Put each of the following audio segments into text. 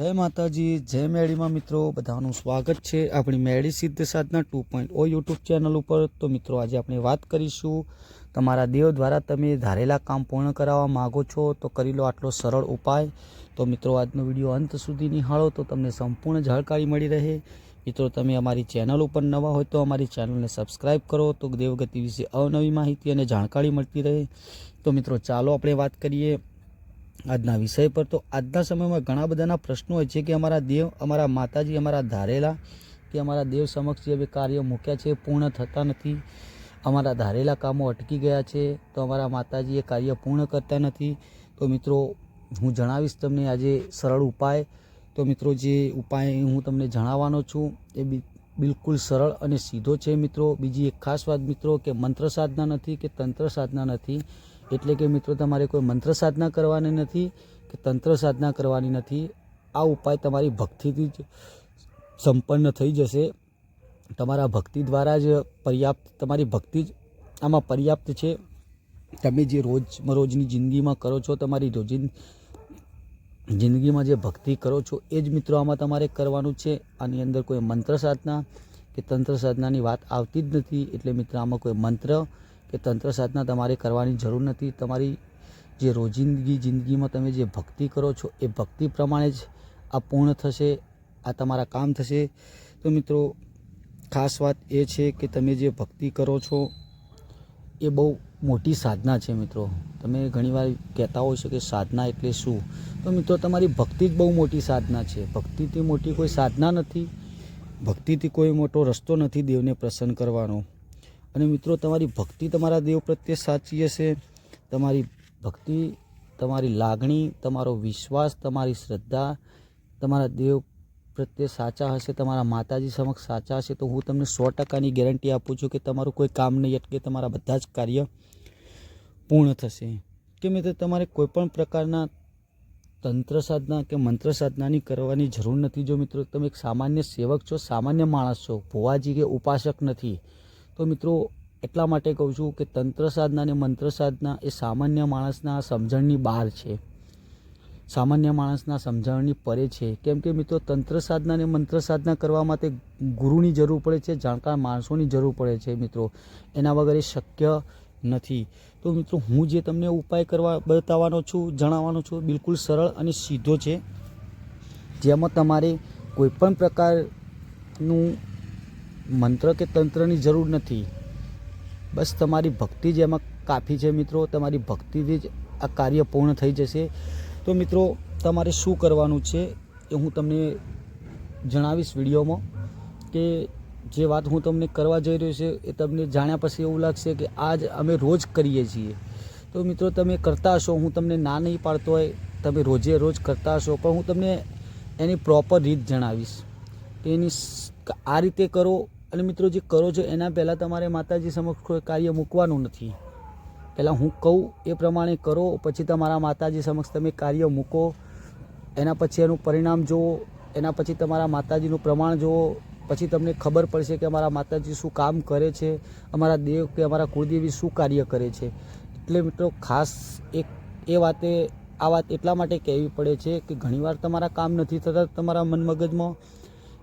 જય માતાજી, જય મેળીમાં મિત્રો, બધાનું સ્વાગત છે આપણી મેળી Siddh Sadhana two point O YouTube channel ઉપર. તો મિત્રો, આજે આપણે વાત કરીશું, તમારા દેવ દ્વારા તમે ધારેલા કામ પૂર્ણ કરાવવા માગો છો, તો કરી લો આટલો સરળ ઉપાય. તો મિત્રો, આજનો વીડિયો અંત સુધી નિહાળો, તો તમને સંપૂર્ણ જાણકારી મળી રહે. મિત્રો, તમે અમારી ચેનલ ઉપર નવા હોય તો અમારી ચેનલને સબસ્ક્રાઈબ કરો, તો દેવગતિ વિશે અવનવી માહિતી અને જાણકારી મળતી રહે. તો મિત્રો, ચાલો આપણે વાત કરીએ. આજના વિષય પર તો આજના સમયમાં ઘણા બધાના પ્રશ્નો હોય છે કે અમારા દેવ, અમારા માતાજી, અમારા ધારેલા કે અમારા દેવ સમક્ષ જે કાર્ય મૂક્યા છે એ પૂર્ણ થતા નથી. અમારા ધારેલા કામો અટકી ગયા છે તો અમારા માતાજી એ કાર્ય પૂર્ણ કરતા નથી. તો મિત્રો, હું જણાવીશ તમને આજે સરળ ઉપાય. તો મિત્રો, જે ઉપાય હું તમને જણાવવાનો છું એ બિલકુલ સરળ અને સીધો છે મિત્રો. બીજી એક ખાસ વાત મિત્રો કે મંત્ર સાધના નથી કે તંત્ર સાધના નથી. એટલે કે મિત્રો, તમારે કોઈ મંત્ર સાધના કરવાની નથી કે તંત્ર સાધના કરવાની નથી. આ ઉપાય તમારી ભક્તિથી જ સંપન્ન થઈ જશે. તમારા ભક્તિ દ્વારા જ પર્યાપ્ત, તમારી ભક્તિ જ આમાં પર્યાપ્ત છે. તમે જે રોજ રોજની જિંદગીમાં કરો છો, તમારી રોજિન જિંદગીમાં જે ભક્તિ કરો છો, એ જ મિત્રો આમાં તમારે કરવાનું છે. આની અંદર કોઈ મંત્ર સાધના કે તંત્ર સાધનાની વાત આવતી જ નથી. એટલે મિત્રો, આમાં કોઈ મંત્ર કે તંત્ર સાધના તમારે કરવાની જરૂર નથી. તમારી જે રોજિંદગી જિંદગીમાં તમે જે ભક્તિ કરો છો, એ ભક્તિ પ્રમાણે જ આ પૂર્ણ થશે, આ તમારા કામ થશે. તો મિત્રો, ખાસ વાત એ છે કે તમે જે ભક્તિ કરો છો, એ બહુ મોટી સાધના છે મિત્રો. તમે ઘણીવાર કહેતા હોય છો કે સાધના એટલે શું? તો મિત્રો, તમારી ભક્તિ જ બહુ મોટી સાધના છે. ભક્તિથી મોટી કોઈ સાધના નથી. ભક્તિથી કોઈ મોટો રસ્તો નથી દેવને પ્રસન્ન કરવાનો. અને મિત્રો, તમારી ભક્તિ તમારા દેવ પ્રત્યે સાચી હશે. તમારી ભક્તિ, તમારી લાગણી, તમારો વિશ્વાસ, તમારી શ્રદ્ધા તમારા દેવ પ્રત્યે સાચા હશે, તમારા માતાજી સમક્ષ સાચા હશે. તો હું તમને સો ટકાની ગેરંટી આપું છું કે તમારું કોઈ કામ નહીં અટકે, તમારા બધા જ કાર્ય પૂર્ણ થશે. કે મિત્રો, તમારે કોઈપણ પ્રકારના તંત્ર સાધના કે મંત્ર સાધનાની કરવાની જરૂર નથી. જો મિત્રો, તમે એક સામાન્ય સેવક છો, સામાન્ય માણસ છો, ભુવાજી કે ઉપાસક નથી તો મિત્રો, એટલા માટે કહું છું કે તંત્ર સાધના અને મંત્ર સાધના એ સામાન્ય માણસના સમજણની બહાર છે. સામાન્ય માણસના સમજણની પરે છે. કેમ કે મિત્રો, તંત્ર સાધના અને મંત્ર સાધના કરવા માટે ગુરુની જરૂર પડે છે, જાણકાર માણસોની જરૂર પડે છે મિત્રો. એના વગર એ શક્ય નથી. તો મિત્રો, હું જે તમને ઉપાય કરવા બતાવવાનો છું, જણાવવાનો છું, બિલકુલ સરળ અને સીધો છે. જેમાં તમારે કોઈપણ પ્રકારનું મંત્ર કે તંત્રની જરૂર નથી. બસ તમારી ભક્તિ જ એમાં કાફી છે મિત્રો. તમારી ભક્તિથી જ આ કાર્ય પૂર્ણ થઈ જશે. તો મિત્રો, તમારે શું કરવાનું છે એ હું તમને જણાવીશ વિડીયોમાં કે જે વાત હું તમને કરવા જઈ રહ્યો છે એ તમને જાણ્યા પછી એવું લાગશે કે આજ અમે રોજ કરીએ છીએ. તો મિત્રો, તમે કરતા હશો. હું તમને ના નહીં પાડતો હોય, તમે રોજે રોજ કરતા હશો. પણ હું તમને એની પ્રોપર રીત જણાવીશ. કે એની આ રીતે કરો અને મિત્રો જે કરો છો, એના પહેલાં તમારે માતાજી સમક્ષ કોઈ કાર્ય મૂકવાનું નથી. પહેલાં હું કહું એ પ્રમાણે કરો, પછી તમારા માતાજી સમક્ષ તમે કાર્ય મૂકો, એના પછી એનું પરિણામ જુઓ, એના પછી તમારા માતાજીનું પ્રમાણ જુઓ, પછી તમને ખબર પડશે કે અમારા માતાજી શું કામ કરે છે, અમારા દેવ કે અમારા કુળદેવી શું કાર્ય કરે છે. એટલે મિત્રો ખાસ એક, એ વાતે, આ વાત એટલા માટે કહેવી પડે છે કે ઘણીવાર તમારા કામ નથી થતા તમારા મન મગજમાં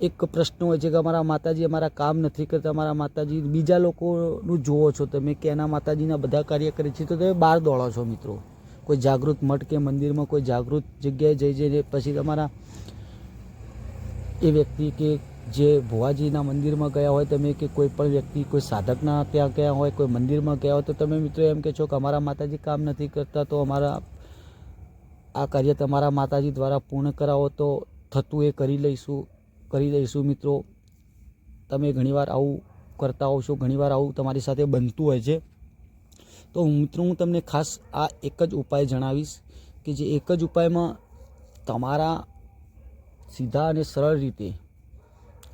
એક પ્રશ્ન હોય છે કે અમારા માતાજી અમારા કામ નથી કરતા, અમારા માતાજી બીજા લોકોનું જુઓ છો તમે કે એના માતાજીના બધા કાર્ય કરે છે, તો તમે બહાર દોડો છો મિત્રો. કોઈ જાગૃત મઠ કે મંદિરમાં કોઈ જાગૃત જગ્યાએ જઈ જઈને પછી તમારા એ વ્યક્તિ કે જે ભુવાજીના મંદિરમાં ગયા હોય, તમે કે કોઈ પણ વ્યક્તિ, કોઈ સાધકના ત્યાં ગયા હોય, કોઈ મંદિરમાં ગયા હોય, તો તમે મિત્રો એમ કહે છો કે અમારા માતાજી કામ નથી કરતા, તો અમારા આ કાર્ય તમારા માતાજી દ્વારા પૂર્ણ કરાવો, તો થતું એ કરી લઈશું. કરી દઈશું મિત્રો. તમે ઘણીવાર આવું કરતા હોવ છો, ઘણીવાર આવું તમારી સાથે બનતું હોય છે. તો મિત્રો, હું તમને ખાસ આ એક જ ઉપાય જણાવીશ કે જે એક જ ઉપાયમાં તમારા સીધા અને સરળ રીતે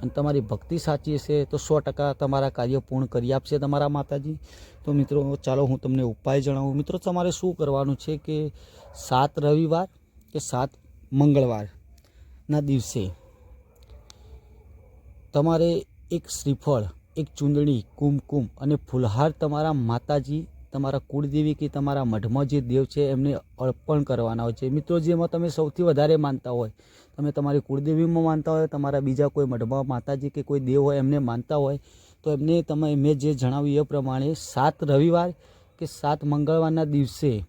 અને તમારી ભક્તિ સાચી હશે તો સો ટકા તમારા કાર્ય પૂર્ણ કરી આપશે તમારા માતાજી. તો મિત્રો, ચાલો હું તમને ઉપાય જણાવું. મિત્રો, તમારે શું કરવાનું છે કે સાત રવિવાર કે સાત મંગળવારના દિવસે તમારે એક શ્રીફળ, એક ચૂંદડી, કુમકુમ અને ફૂલહાર તમારા માતાજી, તમારા કુળદેવી કે તમારા મઢમાં જે દેવ છે એમને અર્પણ કરવાના હોય છે. મિત્રો, જેમાં તમે સૌથી વધારે માનતા હોય, તમે તમારી કુળદેવીમાં માનતા હોય, તમારા બીજા કોઈ મઢમાં માતાજી કે કોઈ દેવ હોય એમને માનતા હોય, તો એમને તમે, મેં જે જણાવ્યું એ પ્રમાણે સાત રવિવાર કે સાત મંગળવારના દિવસે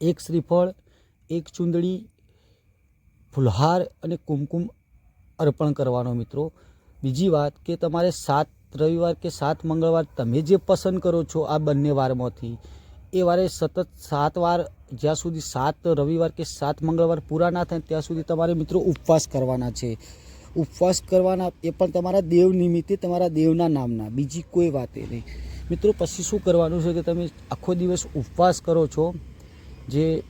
એક શ્રીફળ, એક ચૂંદડી, ફુલહાર અને કુમકુમ અર્પણ કરવાનો મિત્રો. બીજી વાત કે તમારે સાત રવિવાર કે સાત મંગળવાર તમે જે પસંદ કરો છો આ બંને વારમાંથી, એ વારે સતત સાત વાર, જ્યાં સુધી સાત રવિવાર કે સાત મંગળવાર પૂરા ના થાય, ત્યાં સુધી તમારે મિત્રો ઉપવાસ કરવાના છે. ઉપવાસ કરવાના એ પણ તમારા દેવ નિમિત્તે, તમારા દેવના નામના. બીજી કોઈ વાત એ નહીં. મિત્રો, પછી શું કરવાનું છે કે તમે આખો દિવસ ઉપવાસ કરો છો, જે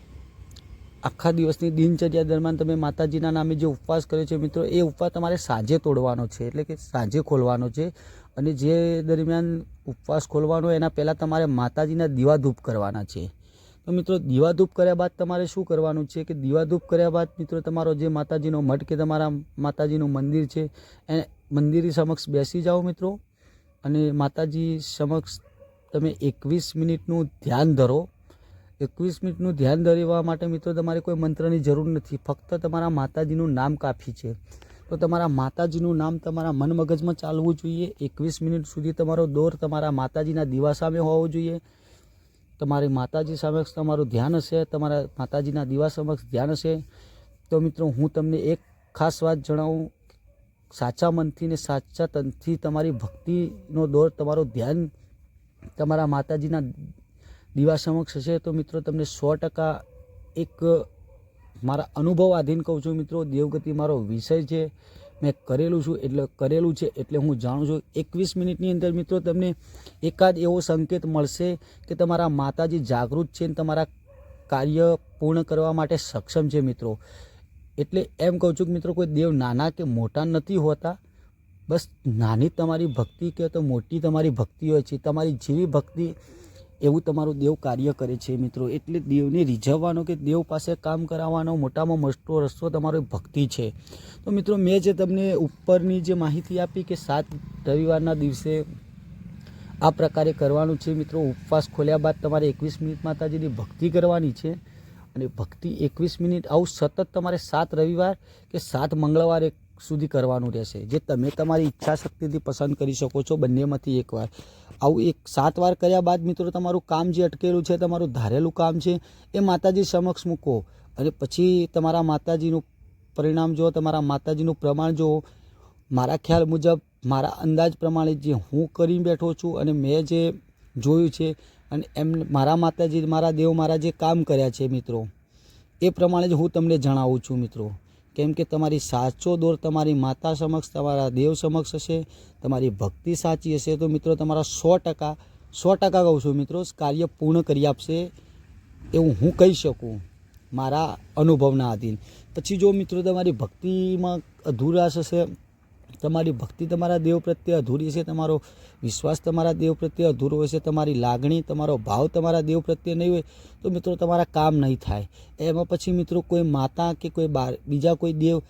આખા દિવસની દિનચર્યા દરમિયાન તમે માતાજીના નામે જે ઉપવાસ કર્યો છે, મિત્રો, એ ઉપવાસ તમારે સાંજે તોડવાનો છે, એટલે કે સાંજે ખોલવાનો છે. અને જે દરમિયાન ઉપવાસ ખોલવાનો, એના પહેલાં તમારે માતાજીના દીવાધૂપ કરવાના છે. તો મિત્રો, દીવાધૂપ કર્યા બાદ તમારે શું કરવાનું છે કે દીવાધૂપ કર્યા બાદ, મિત્રો, તમારો જે માતાજીનો મઠ કે તમારા માતાજીનું મંદિર છે, એ મંદિરની સમક્ષ બેસી જાઓ, મિત્રો. અને માતાજી સમક્ષ તમે એકવીસ મિનિટનું ધ્યાન ધરો. એકવીસ મિનિટનું ધ્યાન ધરવા માટે મિત્રો તમારે કોઈ મંત્રની જરૂર નથી. ફક્ત તમારા માતાજીનું નામ કાફી છે. તો તમારા માતાજીનું નામ તમારા મન મગજમાં ચાલવું જોઈએ. એકવીસ મિનિટ સુધી તમારો દોર તમારા માતાજીના દીવા સામે હોવો જોઈએ. તમારી માતાજી સમક્ષ તમારું ધ્યાન હશે, તમારા માતાજીના દીવા સમક્ષ ધ્યાન હશે. તો મિત્રો, હું તમને એક ખાસ વાત જણાવું. સાચા મનથી ને સાચા તનથી તમારી ભક્તિનો દોર, તમારું ધ્યાન તમારા માતાજીના દીવા સમક્ષ હશે તો મિત્રો તમને સો ટકા એક મારા અનુભવ આધીન કહું છું મિત્રો, દેવગતિ મારો વિષય છે. મેં કરેલું છું એટલે કરેલું છે એટલે હું જાણું છું. એકવીસ મિનિટની અંદર મિત્રો તમને એકાદ એવો સંકેત મળશે કે તમારા માતાજી જાગૃત છે અને તમારા કાર્ય પૂર્ણ કરવા માટે સક્ષમ છે મિત્રો. એટલે એમ કહું છું કે મિત્રો, કોઈ દેવ નાના કે મોટા નથી હોતા. બસ નાની તમારી ભક્તિ કે તો મોટી તમારી ભક્તિ હોય છે. તમારી જેવી ભક્તિ એવું તમારું દેવ કાર્ય કરે છે મિત્રો. એટલે દેવને રીઝવવાનો કે દેવ પાસે કામ કરાવવાનો મોટામાં મોટો રસ્તો તમારો ભક્તિ છે. તો મિત્રો, મેં જે તમને ઉપરની જે માહિતી આપી કે સાત રવિવારના દિવસે આ પ્રકારે કરવાનું છે મિત્રો, ઉપવાસ ખોલ્યા બાદ તમારે એકવીસ મિનિટ માતાજીની ભક્તિ કરવાની છે. અને ભક્તિ એકવીસ મિનિટ આવું સતત તમારે સાત રવિવાર કે સાત મંગળવાર સુધી કરવાનું રહેશે. જે તમે તમારી ઈચ્છા શક્તિથી પસંદ કરી શકો છો બંનેમાંથી એકવાર. આવું એક સાત વાર કર્યા બાદ મિત્રો તમારું કામ જે અટકેલું છે, તમારું ધારેલું કામ છે, એ માતાજી સમક્ષ મૂકો. અને પછી તમારા માતાજીનું પરિણામ જુઓ, તમારા માતાજીનું પ્રમાણ જુઓ. મારા ખ્યાલ મુજબ, મારા અંદાજ પ્રમાણે જે હું કરી બેઠો છું અને મેં જે જોયું છે અને એમ મારા માતાજી, મારા દેવ, મારા જે કામ કર્યા છે મિત્રો, એ પ્રમાણે જ હું તમને જણાવું છું મિત્રો. કેમ કે તમારી સાચો દોર તમારી માતા સમક્ષ, તમારા દેવ સમક્ષ હશે, તમારી ભક્તિ સાચી હશે. તો મિત્રો, તમારા સો ટકા સો ટકા કહું છું મિત્રો કાર્ય પૂર્ણ કરી આપશે એવું હું કહી શકું મારા અનુભવના આધીન. પછી જો મિત્રો, તમારી ભક્તિમાં અધુરાશ હશે તમારી ભક્તિ તમારા દેવ પ્રત્યે અધૂરી છે, તમારો વિશ્વાસ તમારા દેવ પ્રત્યે અધૂરો હશે તમારી લાગણી, તમારો ભાવ તમારા દેવ પ્રત્યે નહીં હોય, તો મિત્રો તમારા કામ નહીં થાય. એમાં પછી મિત્રો કોઈ માતા કે કોઈ બાર, બીજા કોઈ દેવ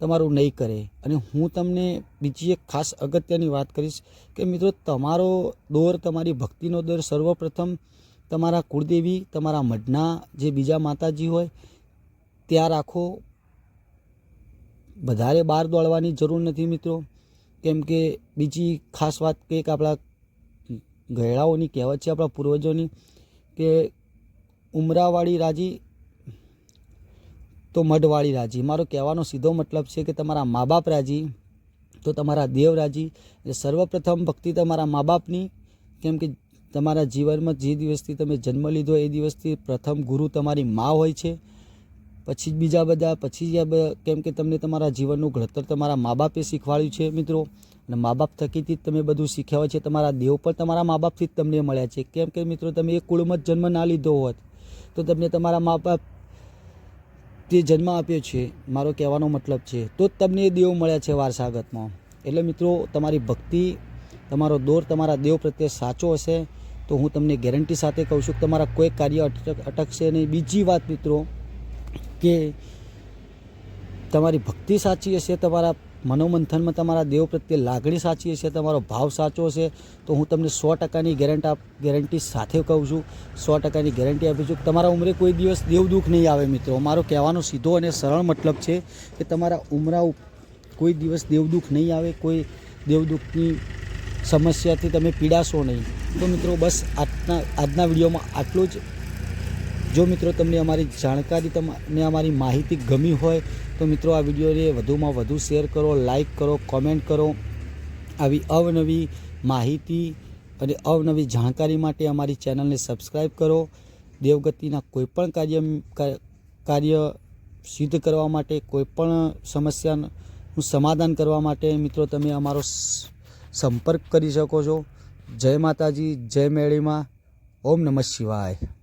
તમારું નહીં કરે. અને હું તમને બીજી એક ખાસ અગત્યની વાત કરીશ કે મિત્રો તમારો દોર, તમારી ભક્તિનો દોર સર્વપ્રથમ તમારા કુળદેવી, તમારા મઢના જે બીજા માતાજી હોય, ત્યાં રાખો. વધારે બહાર દોડવાની જરૂર નથી મિત્રો. કેમ કે બીજી ખાસ વાત કંઈક આપણા ગયડાઓની કહેવત છે આપણા પૂર્વજોની કે ઉમરાવાળી રાજી તો મઢવાળી રાજી. મારો કહેવાનો સીધો મતલબ છે કે તમારા મા બાપ રાજી, તો તમારા દેવ રાજી. સર્વપ્રથમ ભક્તિ તમારા મા બાપની કેમ કે તમારા જીવનમાં જે દિવસથી તમે જન્મ લીધો એ દિવસથી પ્રથમ ગુરુ તમારી મા હોય છે. પછી બીજા બધા, પછી જે કેમ કે તમને તમારા જીવનનું ઘડતર તમારા મા બાપે શીખવાડ્યું છે મિત્રો. અને મા બાપ થકીથી જ તમે બધું શીખ્યા હોય છે. તમારા દેવ પણ તમારા મા બાપથી જ તમને મળ્યા છે. કેમ કે મિત્રો, તમે એ કુળમાં જ જન્મ ના લીધો હોત, તો તમને તમારા મા બાપ તે જન્મ આપ્યો છે. મારો કહેવાનો મતલબ છે. તો જ તમને એ દેવ મળ્યા છે વારસાગતમાં. એટલે મિત્રો, તમારી ભક્તિ, તમારો દોર તમારા દેવ પ્રત્યે સાચો હશે, તો હું તમને ગેરંટી સાથે કહું છું કે તમારા કોઈ કાર્ય અટક, અટકશે નહીં. બીજી વાત મિત્રો કે તમારી ભક્તિ સાચી હશે, તમારા મનોમંથનમાં તમારા દેવ પ્રત્યે લાગણી સાચી હશે, તમારો ભાવ સાચો હશે, તો હું તમને સો ટકાની ગેરંટી ગેરંટી સાથે કહું છું. સો ટકાની ગેરંટી આપું છું તમારા ઉંમરે કોઈ દિવસ દેવ દુઃખ નહીં આવે મિત્રો. મારો કહેવાનો સીધો અને સરળ મતલબ છે કે તમારા ઉમરા કોઈ દિવસ દેવ દુઃખ નહીં આવે, કોઈ દેવ દુઃખની સમસ્યાથી તમે પીડાશો નહીં. તો મિત્રો બસ આજના આજના વિડીયોમાં આટલું જ. જો મિત્રો તમને અમારી જાણકારી, તમને અમારી માહિતી ગમી હોય, તો મિત્રો આ વિડીયોને વધુમાં વધુ શેર કરો, લાઈક કરો, કોમેન્ટ કરો. આવી અવનવી માહિતી અને અવનવી જાણકારી માટે અમારી ચેનલને સબસ્ક્રાઈબ કરો. દેવગતિના કોઈપણ કાર્ય કાર્ય સિદ્ધ કરવા માટે, કોઈપણ સમસ્યાનું સમાધાન કરવા માટે મિત્રો તમે અમારો સંપર્ક કરી શકો છો. જય માતાજી, જય મેળીમાં. ઓમ નમઃ શિવાય.